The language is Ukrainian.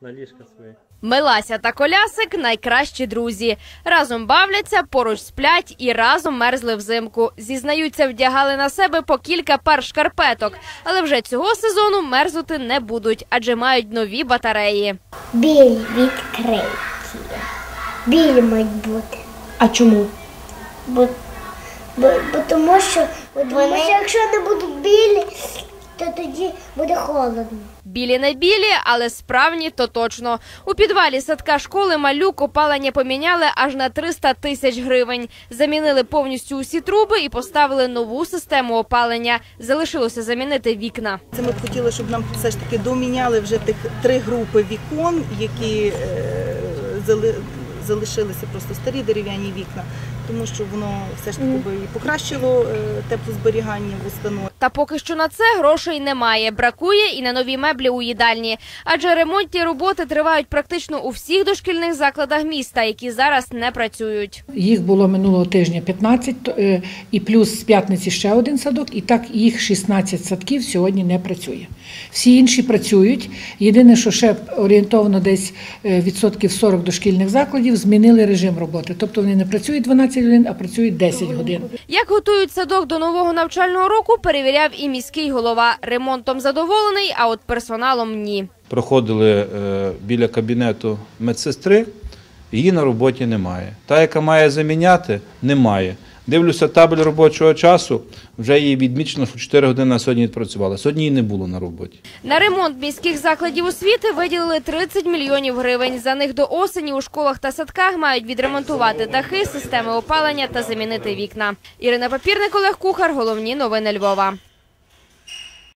на ліжка свої. Милася та колясик найкращі друзі. Разом бавляться, поруч сплять і разом мерзли взимку. Зізнаються, вдягали на себе по кілька пар шкарпеток, але вже цього сезону мерзнути не будуть, адже мають нові батареї. Білі відкриті. Білі мають бути. А чому? Бо, бо, бо тому що, бо тому що якщо не будуть білі, холодно. Білі не білі, але справні то точно. У підвалі садка школи малюк опалення поміняли аж на 300 тисяч гривень. Замінили повністю усі труби і поставили нову систему опалення. Залишилося замінити вікна. Це ми б хотіли, щоб нам все ж таки доміняли вже тих три групи вікон, які е, зали- залишилися просто старі дерев'яні вікна, тому що воно все ж таки би і покращило е, теплозберігання в установі. Та поки що на це грошей немає. Бракує і на нові меблі у їдальні. Адже ремонтні роботи тривають практично у всіх дошкільних закладах міста, які зараз не працюють. Їх було минулого тижня 15, е, і плюс з п'ятниці ще один садок, і так їх 16 садків сьогодні не працює. Всі інші працюють. Єдине, що ще орієнтовно десь е, відсотків 40 дошкільних закладів змінили режим роботи. Тобто вони не працюють 12 годин, а працюють 10 годин. Як готують садок до нового навчального року, перевіряв і міський голова. Ремонтом задоволений, а от персоналом ні. проходили е, біля кабінету медсестри, її на роботі немає. Та, яка має заміняти, немає. Дивлюся табель робочого часу, вже її відмічено, що 4 години на сьогодні відпрацювала. Сьогодні її не було на роботі. На ремонт міських закладів освіти виділили 30 мільйонів гривень. За них до осені у школах та садках мають відремонтувати дахи, системи опалення та замінити вікна. Ірина Папірник, Олег Кухар. Головні новини Львова.